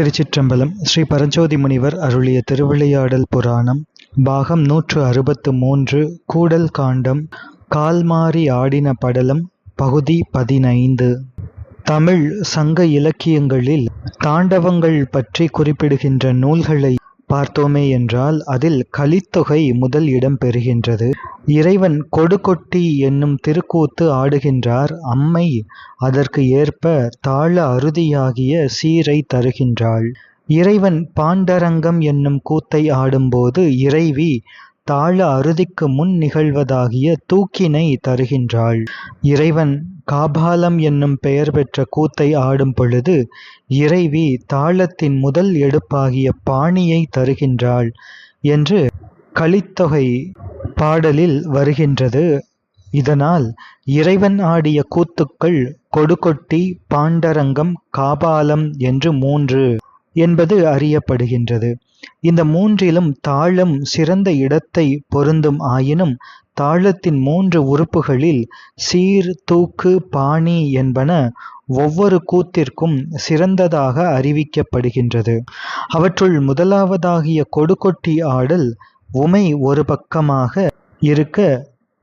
திருச்சிற்றம்பலம் ஸ்ரீ பரஞ்சோதி முனிவர் அருளிய திருவிளையாடல் புராணம் பாகம் நூற்று அறுபத்து மூன்று கூடல் காண்டம் கால்மாறி ஆடின படலம் பகுதி பதினைந்து. தமிழ் சங்க இலக்கியங்களில் தாண்டவங்கள் பற்றி குறிப்பிடுகின்ற நூல்களை பார்த்தோமே என்றால் அதில் கலித்தொகை முதல் இடம் பெறுகின்றது. இறைவன் கொடுகொட்டி என்னும் திருக்கூத்து ஆடுகின்றார். அம்மை அதற்கு ஏற்ப தாள அறுதியாகிய சீரை தருகின்றாள். இறைவன் பாண்டரங்கம் என்னும் கூத்தை ஆடும்போது இறைவி தாள அறுதிக்கு முன் நிகழ்வதாகிய தூக்கினை தருகின்றாள். இறைவன் காபாலம் என்னும் பெயர் பெற்ற கூத்தை ஆடும் பொழுது இறைவி தாளத்தின் முதல் எடுப்பாகிய பாணியை தருகின்றாள் என்று கலித்தொகை பாடலில் வருகின்றது. இதனால் இறைவன் ஆடிய கூத்துக்கள் கொடுகொட்டி பாண்டரங்கம் காபாலம் என்று மூன்று. என்பது அறியப்படுகின்றது. இந்த மூன்றிலும் தாளம் சிறந்த இடத்தை பொருந்தும் ஆயினும் தாளத்தின் மூன்று உறுப்புகளில் சீர் தூக்கு பாணி என்பன ஒவ்வொரு கூத்திற்கும் சிறந்ததாக அறிவிக்கப்படுகின்றது. அவற்றுள் முதலாவதாகிய கொடுகொட்டி ஆடல் உமை ஒரு பக்கமாக இருக்க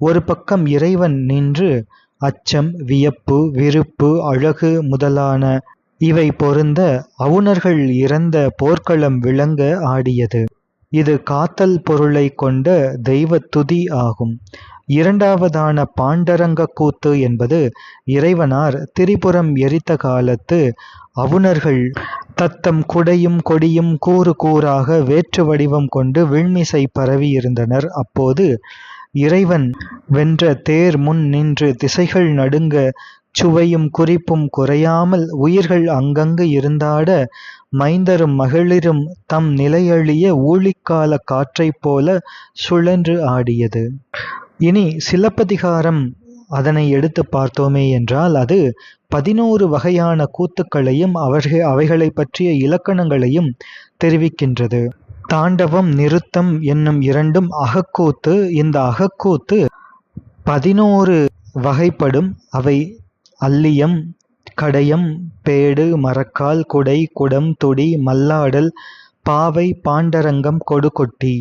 ஒரு பக்கம் இறைவன் நின்று அச்சம் வியப்பு விருப்பு அழகு முதலான இவை பொருந்த அவுணர்கள் இறந்த போர்க்களம் விளங்க ஆடியது. இது காத்தல் பொருளை கொண்ட தெய்வ துதி ஆகும். இரண்டாவதான பாண்டரங்க கூத்து என்பது இறைவனார் திரிபுரம் எரித்த காலத்து அவுணர்கள் தத்தம் குடையும் கொடியும் கூறு கூறாக வேற்று வடிவம் கொண்டு விண்மிசை பரவியிருந்தனர் அப்போது இறைவன் வென்ற தேர் முன் நின்று திசைகள் நடுங்க சுவையும் குறிப்பும் குறையாமல் உயிர்கள் அங்கங்கு இருந்தாட மைந்தரும் மகளிரும் தம் நிலையழிய ஊழிக்கால காற்றைப் போல சுழன்று ஆடியது. இனி சிலப்பதிகாரம் அதனை எடுத்து பார்த்தோமே என்றால் அது பதினோரு வகையான கூத்துக்களையும் அவர்கள் அவைகளை பற்றிய இலக்கணங்களையும் தெரிவிக்கின்றது. தாண்டவம் நிறுத்தம் என்னும் இரண்டும் அகக்கூத்து. இந்த அகக்கூத்து பதினோரு வகைப்படும். அவை அல்லியம் கடையம் பேடு மரக்கால் குடை குடம் துடி மல்லாடல் பாவை பாண்டரங்கம் கொடுகொட்டி.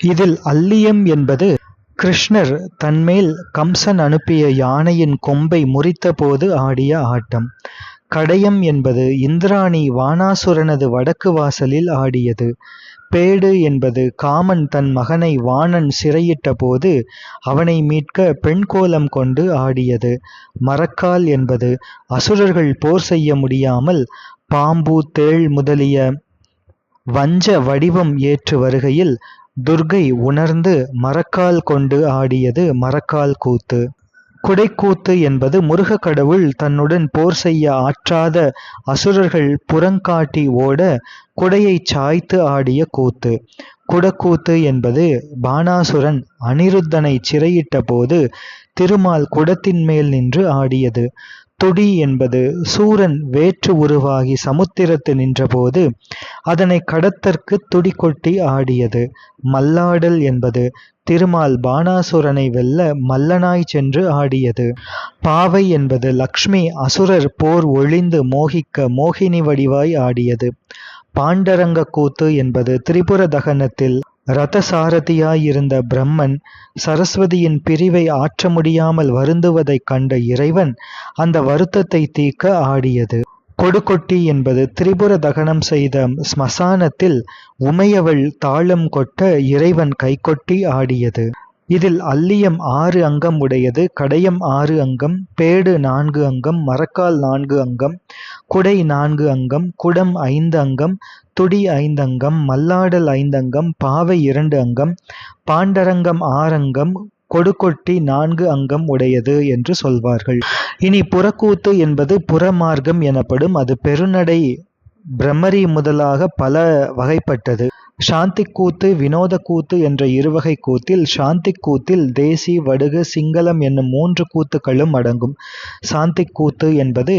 இதில் அல்லியம் என்பது கிருஷ்ணர் தன்மேல் கம்சன் அனுப்பிய யானையின் கொம்பை முறித்தபோது ஆடிய ஆட்டம். கடையம் என்பது இந்திராணி வானாசுரனது வடக்கு வாசலில் ஆடியது. பேடு என்பது காமன் தன் மகனை வாணன் சிறையிட்ட போது அவனை மீட்க பெண் கோலம் கொண்டு ஆடியது. மரக்கால் என்பது அசுரர்கள் போர் செய்ய முடியாமல் பாம்பு தேள் முதலிய வஞ்ச வடிவம் ஏற்று வருகையில் துர்கை உணர்ந்து மரக்கால் கொண்டு ஆடியது மரக்கால் கூத்து. குடைக்கூத்து என்பது முருக கடவுள் தன்னுடன் போர் செய்ய ஆற்றாத அசுரர்கள் புறங்காட்டி ஓட குடையை சாய்த்து ஆடிய கூத்து. குடக்கூத்து என்பது பானாசுரன் அனிருத்தனை சிறையிட்ட போது திருமால் குடத்தின் மேல் நின்று ஆடியது. துடி என்பது சூரன் வேற்று உருவாகி சமுத்திரத்து நின்றபோது அதனை கடத்தற்கு துடி கொட்டி ஆடியது. மல்லாடல் என்பது திருமால் பானாசுரனை வெல்ல மல்லனாய் சென்று ஆடியது. பாவை என்பது லக்ஷ்மி அசுரர் போர் ஒளிந்து மோகிக்க மோகினி வடிவாய் ஆடியது. பாண்டரங்க கூத்து என்பது திரிபுர தகனத்தில் ரதசாரதியாயிருந்த பிரம்மன் சரஸ்வதியின் பிரிவை ஆற்ற முடியாமல் வருந்துவதைக் கண்ட இறைவன் அந்த வருத்தத்தை தீக்க ஆடியது. கொடுக்கொட்டி என்பது திரிபுர தகனம் செய்த ஸ்மசானத்தில் உமையவள் தாளம் கொட்ட இறைவன் கைகொட்டி ஆடியது. இதில் அல்லியம் ஆறு அங்கம் உடையது கடையம் ஆறு அங்கம் பேடு நான்கு அங்கம் மரக்கால் நான்கு அங்கம் குடை நான்கு அங்கம் குடம் ஐந்து அங்கம் துடி ஐந்து அங்கம் மல்லாடல் ஐந்தங்கம் பாவை இரண்டு அங்கம் பாண்டரங்கம் ஆறங்கம் கொடுக்கொட்டி நான்கு அங்கம் உடையது என்று சொல்வார்கள். இனி புறக்கூத்து என்பது புறமார்க்கம் எனப்படும் அது பெருநடை பிரம்மரி முதலாக பல வகைப்பட்டது. சாந்தி கூத்து வினோத கூத்து என்ற இருவகை கூத்தில் சாந்தி கூத்தில் தேசி வடுகு சிங்களம் என்னும் மூன்று கூத்துக்களும் அடங்கும். சாந்தி கூத்து என்பது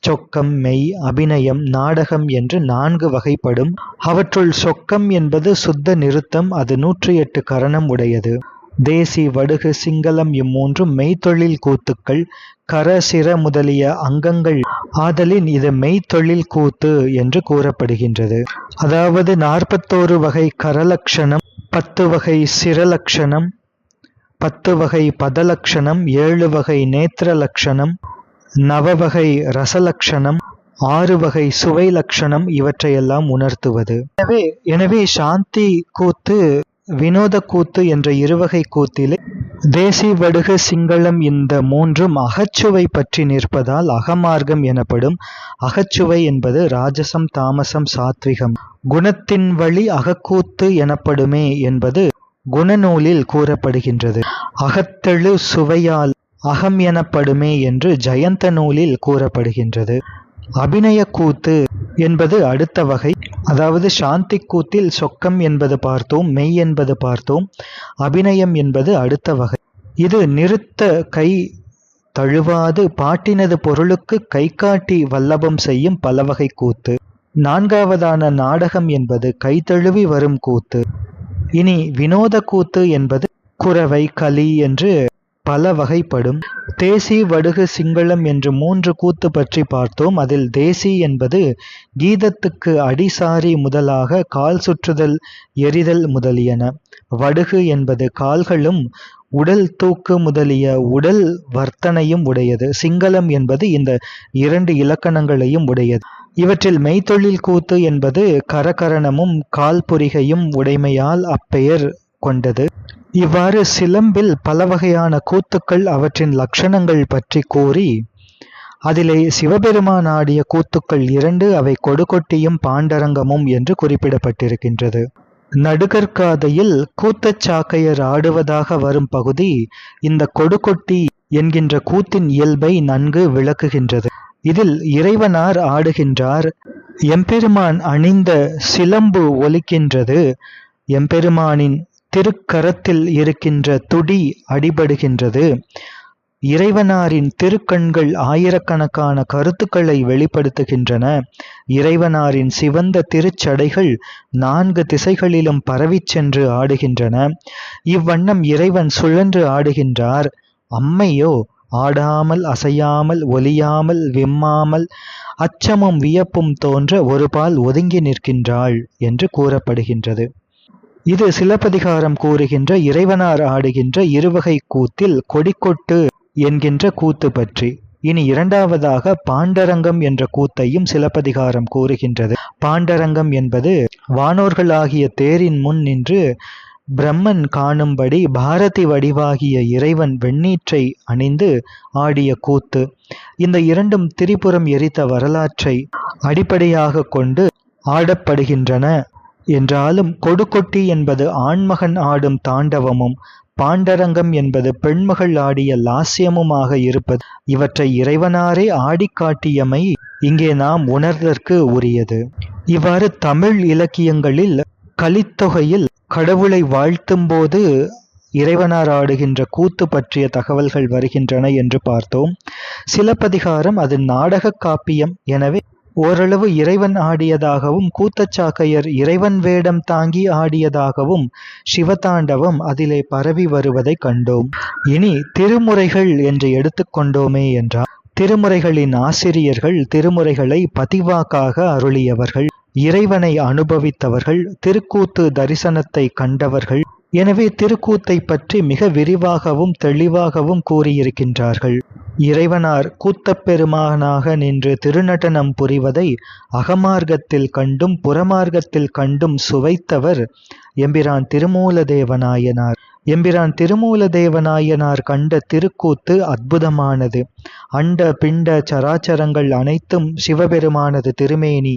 சொக்கம் மெய் அபிநயம் நாடகம் என்று நான்கு வகைப்படும். அவற்றுள் சொக்கம் என்பது சுத்த நிறுத்தம் அது நூற்றி எட்டு கரணம் உடையது. தேசி வடுகு சிங்களம் இம்மூன்றும் மெய்த்தொழில் கூத்துக்கள் கர சிர முதலிய அங்கங்கள் ஆதலின் இது மெய்த்தொழில் கூத்து என்று கூறப்படுகின்றது. அதாவது நாற்பத்தோரு வகை கரலக்ஷணம் பத்து வகை சிரலக்ஷணம் பத்து வகை பதலக்ஷணம் ஏழு வகை நேத்திர நவ நவவகை ரசலக்ஷணம் ஆறு வகை சுவை லட்சணம் இவற்றையெல்லாம் உணர்த்துவது. எனவே எனவே சாந்தி கூத்து வினோத கூத்து என்ற இருவகை கூத்திலே தேசி வடுகு சிங்களம் இந்த மூன்றும் அகச்சுவை பற்றி நிற்பதால் அகமார்க்கம் எனப்படும் அகச்சுவை என்பது ராஜசம் தாமசம் சாத்விகம். குணத்தின் வழி அகக்கூத்து எனப்படுமே என்பது குணநூலில் கூறப்படுகின்றது. அகத்தெழு சுவையால் அகம் எனப்படுமே என்று ஜெயந்த நூலில் கூறப்படுகின்றது. அபிநய கூத்து என்பது அடுத்த வகை. அதாவது சாந்தி கூத்தில் சொக்கம் என்பது பார்த்தோம் மெய் என்பது பார்த்தோம் அபிநயம் என்பது அடுத்த வகை. இது நிறுத்த கை தழுவாது பாட்டினது பொருளுக்கு கை காட்டி வல்லபம் செய்யும் பலவகை கூத்து. நான்காவதான நாடகம் என்பது கைதழுவி வரும் கூத்து. இனி வினோத கூத்து என்பது குறவை களி என்று பல வகைப்படும் தேசி வடுகு சிங்களம் என்று மூன்று கூத்து பற்றி பார்த்தோம். அதில் தேசி என்பது கீதத்துக்கு அடிசாரி முதலாக கால் சுற்றுதல் எரிதல் முதலியன. வடுகு என்பது கால்களும் உடல் தூக்கு முதலிய உடல் வர்த்தனையும் உடையது. சிங்களம் என்பது இந்த இரண்டு இலக்கணங்களையும் உடையது. இவற்றில் மெய்த்தொழில் கூத்து என்பது கரகரணமும் கால்புரிகையும் உடைமையால் அப்பெயர் கொண்டது. இவ்வாறு சிலம்பில் பல வகையான கூத்துக்கள் அவற்றின் லட்சணங்கள் பற்றி கூறி அதிலே சிவபெருமான் ஆடிய கூத்துக்கள் இரண்டு அவை கொடுகொட்டியும் பாண்டரங்கமும் என்று குறிப்பிடப்பட்டிருக்கின்றது. நடுகற்காதையில் கூத்தச்சாக்கையர் ஆடுவதாக வரும் பகுதி இந்த கொடுகொட்டி என்கின்ற கூத்தின் இயல்பை நன்கு விளக்குகின்றது. இதில் இறைவனார் ஆடுகின்றார் எம்பெருமான் அணிந்த சிலம்பு ஒலிக்கின்றது எம்பெருமானின் திருக்கரத்தில் இருக்கின்ற துடி அடிபடுகின்றது. இறைவனாரின் திருக்கண்கள் ஆயிரக்கணக்கான கருத்துக்களை வெளிப்படுத்துகின்றன. இறைவனாரின் சிவந்த திருச்சடைகள் நான்கு திசைகளிலும் பரவிச் சென்று ஆடுகின்றன. இவ்வண்ணம் இறைவன் சுழன்று ஆடுகின்றார். அம்மையோ ஆடாமல் அசையாமல் ஒலியாமல் விம்மாமல் அச்சமும் வியப்பும் தோன்ற ஒருபால் ஒதுங்கி நிற்கின்றாள் என்று கூறப்படுகின்றது. இது சிலப்பதிகாரம் கூறுகின்ற இறைவனார் ஆடுகின்ற இருவகை கூத்தில் கொடிக்கொட்டு என்கின்ற கூத்து பற்றி. இனி இரண்டாவதாக பாண்டரங்கம் என்ற கூத்தையும் சிலப்பதிகாரம் கூறுகின்றது. பாண்டரங்கம் என்பது வானோர்களாகிய தேரின் முன் நின்று பிரம்மன் காணும்படி பாரதி வடிவாகிய இறைவன் வெண்ணீற்றை அணிந்து ஆடிய கூத்து. இந்த இரண்டும் திரிபுரம் எரித்த வரலாற்றை அடிப்படையாக கொண்டு ஆடப்படுகின்றன. என்றாலும் கொடுக்கொட்டி என்பது ஆண்மகன் ஆடும் தாண்டவமும் பாண்டரங்கம் என்பது பெண்மகள் ஆடிய லாஸ்யமுமாக இருப்பது. இவற்றை இறைவனாரே ஆடிக்காட்டியமை இங்கே நாம் உணர்தற்கு உரியது. இவ்வாறு தமிழ் இலக்கியங்களில் கலித்தொகையில் கடவுளை வாழ்த்தும் போது இறைவனார் ஆடுகின்ற கூத்து பற்றிய தகவல்கள் வருகின்றன என்று பார்த்தோம். சிலப்பதிகாரம் அது நாடக காப்பியம். எனவே ஓரளவு இறைவன் ஆடியதாகவும் கூத்தச்சாக்கையர் இறைவன் வேடம் தாங்கி ஆடியதாகவும் சிவதாண்டவம் அதிலே பரவி வருவதை கண்டோம். இனி திருமுறைகள் என்று எடுத்துக்கொண்டோமே என்றால் திருமுறைகளின் ஆசிரியர்கள் திருமுறைகளை பதிவாக்காக அருளியவர்கள் இறைவனை அனுபவித்தவர்கள் திருக்கூத்து தரிசனத்தை கண்டவர்கள். எனவே திருக்கூத்தை பற்றி மிக விரிவாகவும் தெளிவாகவும் கூறியிருக்கின்றார்கள். இறைவனார் கூத்தப்பெருமானாக நின்று திருநடனம் புரிவதை அகமார்க்கத்தில் கண்டும் புறமார்க்கத்தில் கண்டும் சுவைத்தவர் எம்பிரான் திருமூலதேவனாயனார் எம்பிரான் திருமூலதேவநாயனார் கண்ட திருக்கூத்து அற்புதமானது. அண்ட பிண்ட சராச்சரங்கள் அனைத்தும் சிவபெருமானது திருமேனி.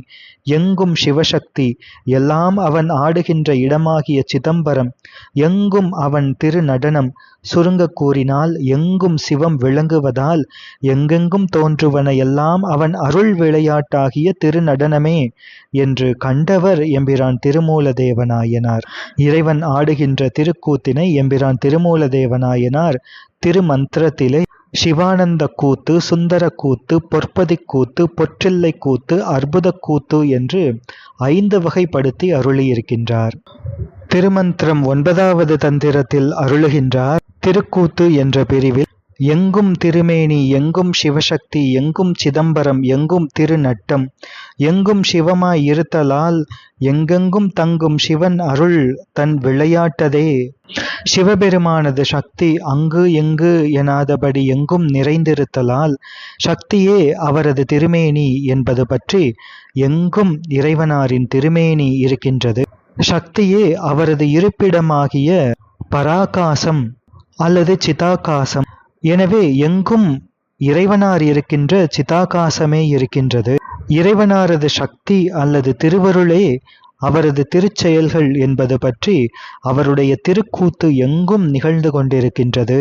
எங்கும் சிவசக்தி எல்லாம் அவன் ஆடுகின்ற இடமாகிய சிதம்பரம். எங்கும் அவன் திருநடனம் சுருங்க கூறினால் எங்கும் சிவம் விளங்குவதால் எங்கெங்கும் தோன்றுவன எல்லாம் அவன் அருள் விளையாட்டாகிய திருநடனமே என்று கண்டவர் எம்பிரான் திருமூலதேவநாயனார் இறைவன் ஆடுகின்ற திருக்கூத்தினை எம்பிரான் திருமூலதேவநாயனார் திருமந்திரத்திலே சிவானந்த கூத்து சுந்தர கூத்து பொற்பதி கூத்து பொற்றில்லை கூத்து அற்புத கூத்து என்று ஐந்து வகைப்படுத்தி அருளியிருக்கின்றார். திருமந்திரம் ஒன்பதாவது தந்திரத்தில் அருளுகின்றார். திருக்கூத்து என்ற பிரிவில் எங்கும் திருமேனி எங்கும் சிவசக்தி எங்கும் சிதம்பரம் எங்கும் திருநட்டம் எங்கும் சிவமாய் இருத்தலால் எங்கெங்கும் தங்கும் சிவன் அருள் தன் விளையாட்டதே. சிவபெருமானது சக்தி அங்கு எங்கு எனாதபடி எங்கும் நிறைந்திருத்தலால் சக்தியே அவரது திருமேனி என்பது பற்றி எங்கும் இறைவனாரின் திருமேனி இருக்கின்றது. சக்தியே அவரது இருப்பிடமாகிய பராகாசம் அல்லது சிதாகாசம் எனவே எங்கும் இறைவனார் இருக்கின்ற சிதாகாசமே இருக்கின்றது. இறைவனாரது சக்தி அல்லது திருவருளே அவரது திருச்செயல்கள் என்பது பற்றி அவருடைய திருக்கூத்து எங்கும் நிகழ்ந்து கொண்டிருக்கின்றது.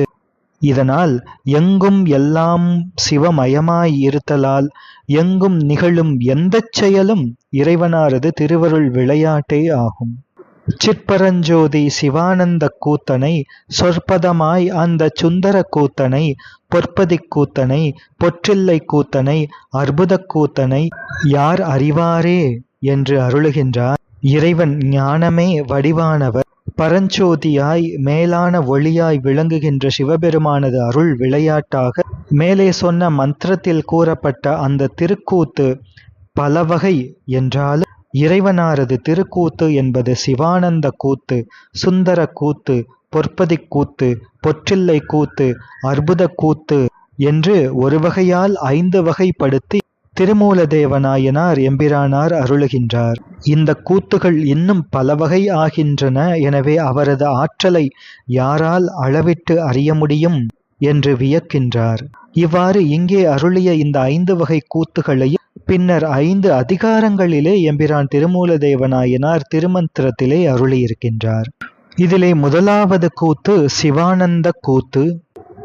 இதனால் எங்கும் எல்லாம் சிவமயமாய் இருத்தலால் எங்கும் நிகழும் எந்தச் செயலும் இறைவனாரது திருவருள் விளையாட்டே ஆகும். சிற்பரஞ்சோதி சிவானந்த கூத்தனை சொற்பதமாய் அந்த சுந்தர கூத்தனை பொற்பதிக் கூத்தனை பொற்றில்லை கூத்தனை அற்புதக் கூத்தனை யார் அறிவாரே என்று அருளுகின்றார். இறைவன் ஞானமே வடிவானவர். பரஞ்சோதியாய் மேலான ஒளியாய் விளங்குகின்ற சிவபெருமானது அருள் விளையாட்டாக மேலே சொன்ன மந்திரத்தில் கூறப்பட்ட அந்த திருக்கூத்து பலவகை என்றாலும் இறைவனாரது திருக்கூத்து என்பது சிவானந்த கூத்து சுந்தர கூத்து பொற்பதிக் கூத்து பொற்றில்லை கூத்து அற்புத கூத்து என்று ஒரு வகையால் ஐந்து வகைப்படுத்தி திருமூலதேவநாயனார் எம்பிரானார் அருளுகின்றார். இந்த கூத்துகள் இன்னும் பல வகை ஆகின்றன. எனவே அவரது ஆற்றலை யாரால் அளவிட்டு அறிய முடியும் என்று வியக்கின்றார். இவ்வாறு இங்கே அருளிய இந்த ஐந்து வகை கூத்துகளையும் பின்னர் ஐந்து அதிகாரங்களிலே எம்பிரான் திருமூலதேவநாயனார் திருமந்திரத்திலே அருளியிருக்கின்றார். இதிலே முதலாவது கூத்து சிவானந்த கூத்து.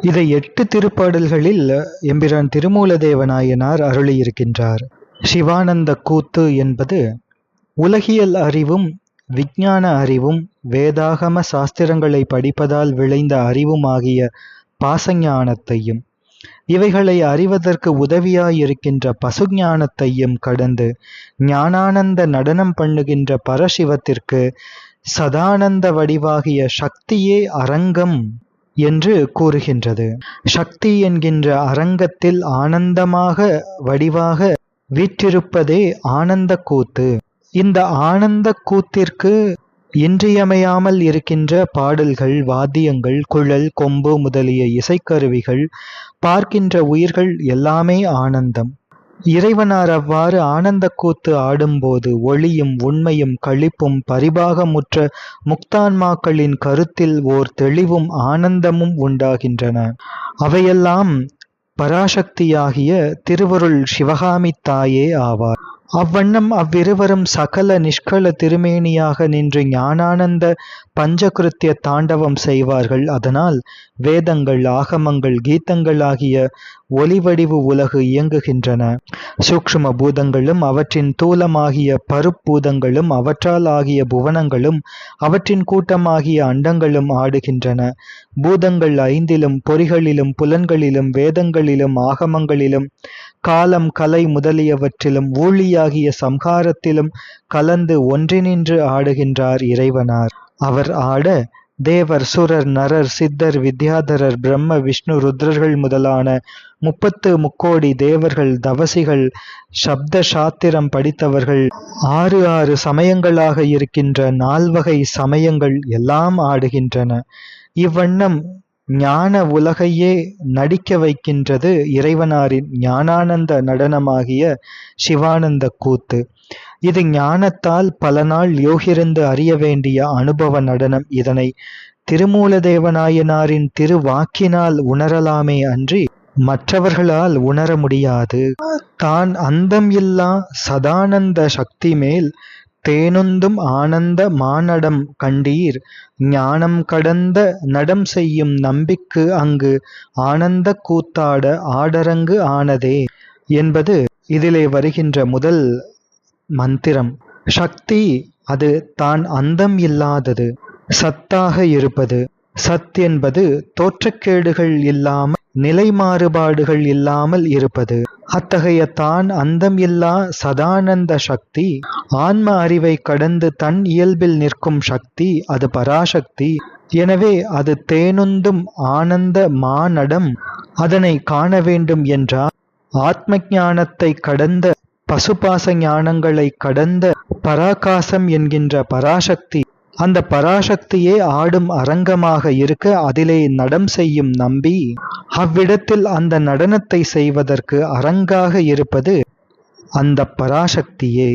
இதை எட்டு திருப்பாடல்களில் எம்பிரான் திருமூலதேவநாயனார் அருளியிருக்கின்றார். சிவானந்த கூத்து என்பது உலகியல் அறிவும் விஞ்ஞான அறிவும் வேதாகம சாஸ்திரங்களை படிப்பதால் விளைந்த அறிவும் ஆகிய பாசஞானத்தையும் இவைகளை அறிவதற்கு உதவியாயிருக்கின்ற பசுஞானத்தையும் கடந்து ஞானானந்த நடனம் பண்ணுகின்ற பரசிவத்திற்கு சதானந்த வடிவாகிய சக்தியே அரங்கம் என்று கூறுகின்றது. சக்தி என்கின்ற அரங்கத்தில் ஆனந்தமாக வடிவாக வீற்றிருப்பதே ஆனந்த கூத்து இந்த ஆனந்த கூத்திற்கு இன்றியமையாமல் இருக்கின்ற பாடல்கள் வாத்தியங்கள் குழல் கொம்பு முதலிய இசைக்கருவிகள் பார்க்கின்ற உயிர்கள் எல்லாமே ஆனந்தம். இறைவனார் அவ்வாறு ஆனந்த கூத்து ஆடும்போது ஒளியும் உண்மையும் கழிப்பும் பரிபாகமுற்ற முக்தான்மாக்களின் கருத்தில் ஓர் தெளிவும் ஆனந்தமும் உண்டாகின்றன. அவையெல்லாம் பராசக்தியாகிய திருவருள் சிவகாமி தாயே ஆவார். அவ்வண்ணம் அவ்விருவரும் சகல நிஷ்கல திருமேனியாக நின்று ஞானானந்த பஞ்சகிருத்திய தாண்டவம் செய்வார்கள். அதனால் வேதங்கள் ஆகமங்கள் கீதங்கள் ஆகிய ஒலிவடிவு உலகு இயங்குகின்றன. சூக்ஷ்ம பூதங்களும் அவற்றின் தூலமாகிய பருப்பூதங்களும் அவற்றால் ஆகிய புவனங்களும் அவற்றின் கூட்டமாகிய அண்டங்களும் ஆடுகின்றன. பூதங்கள் ஐந்திலும் பொறிகளிலும் புலன்களிலும் வேதங்களிலும் ஆகமங்களிலும் காலம் கலை முதலியவற்றிலும் ஊழியாகிய சம்ஹாரத்திலும் கலந்து ஒன்றினின்று ஆடுகின்றார் இறைவனார். அவர் ஆட தேவர் சுரர் நரர் சித்தர் வித்யாதரர் பிரம்ம விஷ்ணு ருத்ரர்கள் முதலான முப்பத்து முக்கோடி தேவர்கள் தவசிகள் சப்த சாத்திரம் படித்தவர்கள் ஆறு ஆறு சமயங்களாக இருக்கின்ற நால்வகை சமயங்கள் எல்லாம் ஆடுகின்றன. இவ்வண்ணம் ஞான உலகையே நடிக்க வைக்கின்றது இறைவனாரின் ஞானானந்த நடனமாகிய சிவானந்த கூத்து. இது ஞானத்தால் பல நாள் யோகிருந்து அறிய வேண்டிய அனுபவ நடனம் இதனை திருமூலதேவநாயனாரின் திருவாக்கினால் உணரலாமே அன்றி மற்றவர்களால் உணர முடியாது. தான் அந்தம் இல்லா சதானந்த சக்தி மேல் தேனுந்தும் ஆனந்த மானடம் கண்டீர். ஞானம் கடந்த நடம் செய்யும் நம்பிக்கு அங்கு ஆனந்த கூத்தாட ஆடரங்கு ஆனதே என்பது இதிலே வருகின்ற முதல் மந்திரம். சக்தி அது தான் அந்தம் இல்லாதது சத்தாக இருப்பது. சத் என்பது தோற்றக்கேடுகள் இல்லாமல் நிலை மாறுபாடுகள் இல்லாமல் இருப்பது. அத்தகைய தான் அந்தம் இல்லா சதானந்த சக்தி. ஆன்ம அறிவை கடந்து தன் இயல்பில் நிற்கும் சக்தி அது பராசக்தி. எனவே அது தேனுந்தும் ஆனந்த மானடம். அதனை காண வேண்டும் என்றால் ஆத்ம ஞானத்தை கடந்த பசுபாச ஞானங்களை கடந்த பராகாசம் என்கின்ற பராசக்தி அந்த பராசக்தியே ஆடும் அரங்கமாக இருக்க அதிலே நடம் செய்யும் நம்பி அவ்விடத்தில் அந்த நடனத்தை செய்வதற்கு அரங்காக இருப்பது அந்த பராசக்தியே.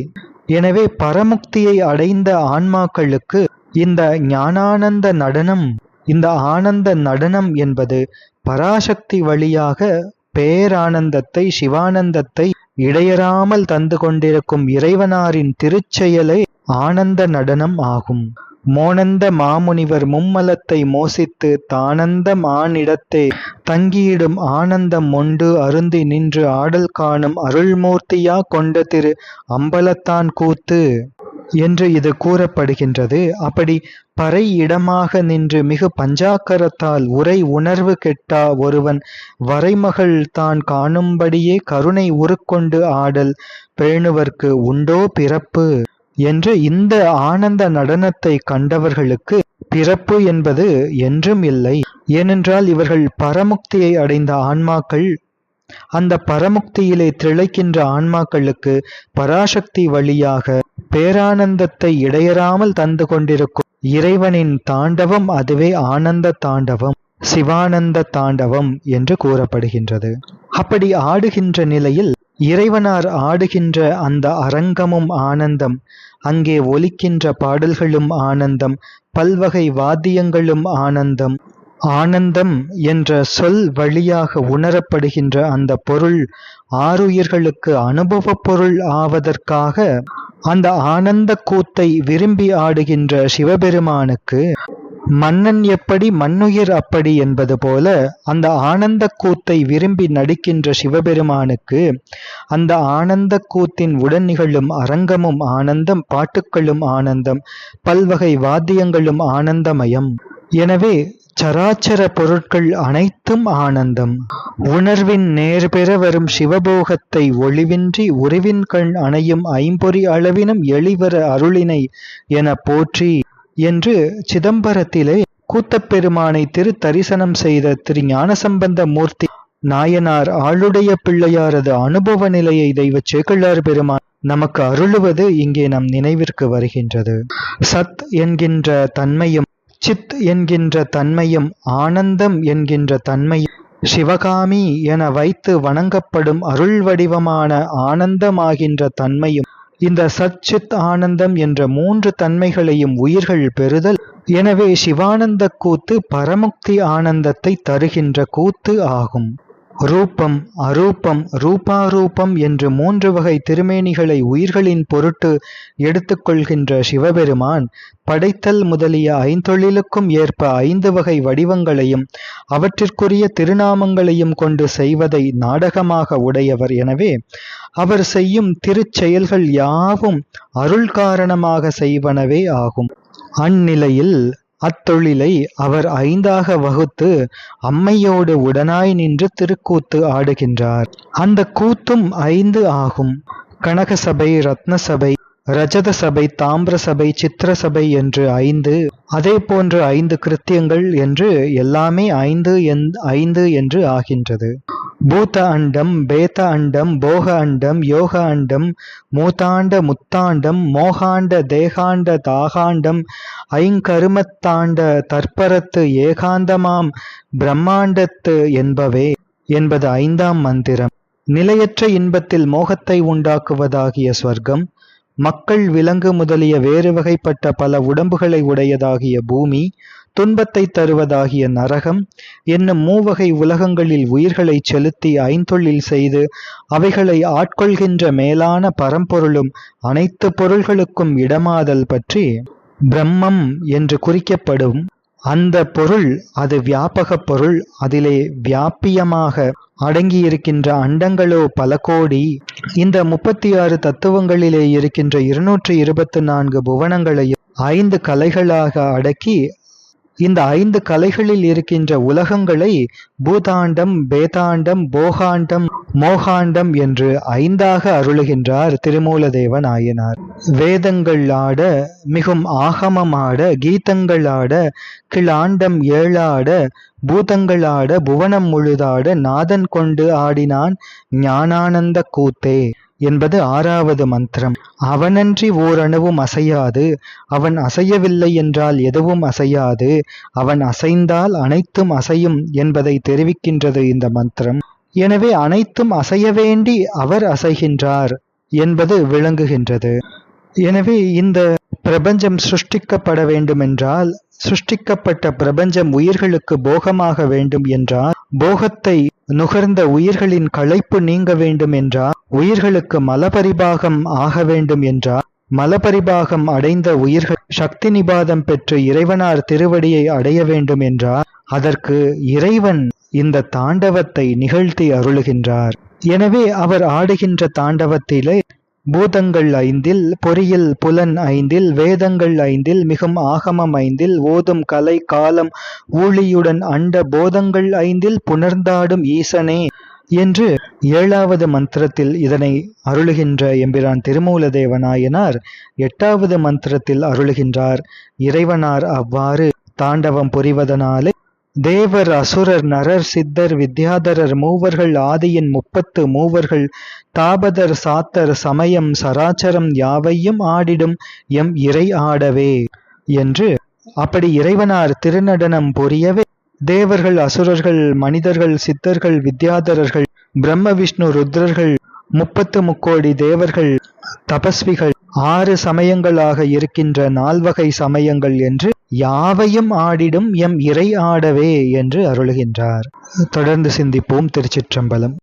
எனவே பரமுக்தியை அடைந்த ஆன்மாக்களுக்கு இந்த ஞானானந்த நடனம் இந்த ஆனந்த நடனம் என்பது பராசக்தி வழியாக பேரானந்தத்தை சிவானந்தத்தை இடையறாமல் தந்து கொண்டிருக்கும் இறைவனாரின் திருச்செயலே ஆனந்த நடனம் ஆகும். மோனந்த மாமுனிவர் மும்மலத்தை மோசித்து தானந்த மானிடத்தே தங்கியிடும் ஆனந்தம் ஒன்று அருந்தி நின்று ஆடல் காணும் அருள்மூர்த்தியா கொண்ட திரு அம்பலத்தான் கூத்து. என்று இது கூறப்படுகின்றது. அப்படி பறை இடமாக நின்று மிகு பஞ்சாக்கரத்தால் உரை உணர்வு கெட்டா ஒருவன் வரைமகள் தான் காணும்படியே கருணை உருக்கொண்டு ஆடல் பேணுவர்க்கு உண்டோ பிறப்பு? என்று இந்த ஆனந்த நடனத்தை கண்டவர்களுக்கு பிறப்பு என்பது என்றும் இல்லை. ஏனென்றால் இவர்கள் பரமுக்தியை அடைந்த ஆன்மாக்கள். அந்த பரமுக்தியிலே திளைக்கின்ற ஆன்மாக்களுக்கு பராசக்தி வழியாக பேரானந்தத்தை இடையறாமல் தந்து கொண்டிருக்கும் இறைவனின் தாண்டவம் அதுவே ஆனந்த தாண்டவம் சிவானந்த தாண்டவம் என்று கூறப்படுகின்றது. அப்படி ஆடுகின்ற நிலையில் இறைவனார் ஆடுகின்ற அந்த அரங்கமும் ஆனந்தம் அங்கே ஒலிக்கின்ற பாடல்களும் ஆனந்தம் பல்வகை வாத்தியங்களும் ஆனந்தம். ஆனந்தம் என்ற சொல் வழியாக உணரப்படுகின்ற அந்த பொருள் ஆறுயிர்களுக்கு அனுபவப் பொருள் ஆவதற்காக அந்த ஆனந்த கூத்தை விரும்பி ஆடுகின்ற சிவபெருமானுக்கு மன்னன் எப்படி மண்ணுயிர் அப்படி என்பது போல அந்த ஆனந்த கூத்தை விரும்பி நடிக்கின்ற சிவபெருமானுக்கு அந்த ஆனந்த கூத்தின் உடன் நிகழும் அரங்கமும் ஆனந்தம் பாட்டுக்களும் ஆனந்தம் பல்வகை வாத்தியங்களும் ஆனந்தமயம். எனவே சராச்சர பொருட்கள் அனைத்தும் ஆனந்தம். உணர்வின் நேர்பெற வரும் சிவபோகத்தை ஒளிவின்றி உருவின் கண் அணையும் ஐம்பொறி அளவினும் எளிவர அருளினை என போற்றி என்று சிதம்பரத்திலே கூத்தப்பெருமானை திரு தரிசனம் செய்த திரு ஞானசம்பந்த மூர்த்தி நாயனார் ஆளுடைய பிள்ளையாரது அனுபவ நிலையை தெய்வ சேக்கிழார் பெருமான் நமக்கு அருளுவது இங்கே நம் நினைவிற்கு வருகின்றது. சத் என்கின்ற தன்மையும் சித் என்கின்ற தன்மையும் ஆனந்தம் என்கின்ற தன்மையும் சிவகாமி என வைத்து வணங்கப்படும் அருள் வடிவமான ஆனந்தமாகின்ற தன்மையும் இந்த சச்சித் ஆனந்தம் என்ற மூன்று தன்மைகளையும் உயிர்கள் பெறுதல். எனவே சிவானந்த கூத்து பரமுக்தி ஆனந்தத்தை தருகின்ற கூத்து ஆகும். ரூபம் அரூபம் ரூபாரூபம் என்று மூன்று வகை திருமேனிகளை உயிர்களின் பொருட்டு எடுத்துக்கொள்கின்ற சிவபெருமான் படைத்தல் முதலிய ஐந்தொழிலுக்கும் ஏற்ப ஐந்து வகை வடிவங்களையும் அவற்றிற்குரிய திருநாமங்களையும் கொண்டு செய்வதை நாடகமாக உடையவர் எனவே அவர் செய்யும் திருச்செயல்கள் யாவும் அருள் காரணமாக செய்வனவே ஆகும். அந்நிலையில் அத்தொழிலை அவர் ஐந்தாக வகுத்து அம்மையோடு உடனாய் நின்று திருக்கூத்து ஆடுகின்றார். அந்த கூத்தும் ஐந்து ஆகும். கனக சபை ரத்ன சபை ரஜத சபை தாமிர சபை சித்திர சபை என்று ஐந்து அதே போன்று ஐந்து கிருத்தியங்கள் என்று எல்லாமே ஐந்து ஐந்து என்று ஆகின்றது. பூத அண்டம் பேத அண்டம் போக அண்டம் யோக அண்டம் மூத்தாண்ட முத்தாண்டம் மோகாண்ட தேகாண்ட தாகாண்டம் ஐங்கருமத்தாண்ட தற்பரத்து ஏகாந்தமாம் பிரம்மாண்டத்து என்பவே என்பது ஐந்தாம் மந்திரம். நிலையற்ற இன்பத்தில் மோகத்தை உண்டாக்குவதாகிய ஸ்வர்க்கம் மக்கள் விலங்கு முதலிய வேறு வகைப்பட்ட பல உடம்புகளை உடையதாகிய பூமி துன்பத்தை தருவதாகிய நரகம் என்னும் மூவகை உலகங்களில் உயிர்களை செலுத்தி ஐந்தொழில் செய்து அவைகளை ஆட்கொள்கின்ற மேலான பரம்பொருளும் அனைத்து பொருள்களுக்கும் இடமாதல் பற்றி பிரம்மம் என்று குறிக்கப்படும். அந்த பொருள் அது வியாபக பொருள். அதிலே வியாபியமாக அடங்கியிருக்கின்ற அண்டங்களோ பல கோடி. இந்த முப்பத்தி ஆறு தத்துவங்களிலே இருக்கின்ற இருநூற்றி இருபத்தி நான்கு புவனங்களையும் ஐந்து கலைகளாக அடக்கி இந்த ஐந்து கலைகளில் இருக்கின்ற உலகங்களை பூதாண்டம் பேதாண்டம் போகாண்டம் மோகாண்டம் என்று ஐந்தாக அருளுகின்றார் திருமூலதேவ நாயனார் வேதங்கள் ஆட மிகும் ஆகமமாட கீதங்கள் ஆட கிளாண்டம் ஏழாட பூதங்கள் ஆட புவனம் முழுதாட நாதன் கொண்டு ஆடினான் ஞானானந்த கூத்தே. என்பது ஆறாவது மந்திரம். அவனன்றி ஓரணுவும் அசையாது. அவன் அசையவில்லை என்றால் எதுவும் அசையாது. அவன் அசைந்தால் அனைத்தும் அசையும் என்பதை தெரிவிக்கின்றது இந்த மந்திரம். எனவே அனைத்தும் அசைய வேண்டி அவர் அசைகின்றார் என்பது விளங்குகின்றது. எனவே இந்த பிரபஞ்சம் சிருஷ்டிக்கப்பட வேண்டுமென்றால் சிருஷ்டிக்கப்பட்ட பிரபஞ்சம் உயிர்களுக்கு போகமாக வேண்டும் என்றால் போகத்தை நுகர்ந்த உயிர்களின் களைப்பு நீங்க வேண்டும் என்றால் உயிர்களுக்கு மலபரிபாகம் ஆக வேண்டும் என்றால் மலபரிபாகம் அடைந்த உயிர்கள் சக்தி நிபாதம் பெற்று இறைவனார் திருவடியை அடைய வேண்டும் என்றால் அதற்கு இறைவன் இந்த தாண்டவத்தை நிகழ்த்தி அருளுகின்றார். எனவே அவர் ஆடுகின்ற தாண்டவத்திலே பூதங்கள் ஐந்தில் பொறியில் புலன் ஐந்தில் வேதங்கள் ஐந்தில் மிகும் ஆகமம் ஐந்தில் ஓதும் கலை காலம் ஊழியுடன் அண்ட போதங்கள் ஐந்தில் புணர்ந்தாடும் ஈசனே என்று ஏழாவது மந்திரத்தில் இதனை அருளுகின்ற எம்பிரான் திருமூலதேவனாயனார் எட்டாவது மந்திரத்தில் அருளுகின்றார். இறைவனார் அவ்வாறு தாண்டவம் புரிவதனாலே தேவர் அசுரர் நரர் சித்தர் வித்யாதரர் மூவர்கள் ஆதியின் முப்பத்து மூவர்கள் தாபதர் சாத்தர் சமயம் சராச்சரம் யாவையும் ஆடிடும் எம் இறை ஆடவே என்று அப்படி இறைவனார் திருநடனம் புரியவே. தேவர்கள் அசுரர்கள் மனிதர்கள் சித்தர்கள் வித்யாதரர்கள் பிரம்ம விஷ்ணு ருத்ரர்கள் முப்பத்து முக்கோடி தேவர்கள் தபஸ்விகள் ஆறு சமயங்களாக இருக்கின்ற நால்வகை சமயங்கள் என்று யாவையும் ஆடிடும் எம் இறை ஆடவே என்று அருளுகின்றார். தொடர்ந்து சிந்திப்போம் திருச்சிற்றம்பலம்.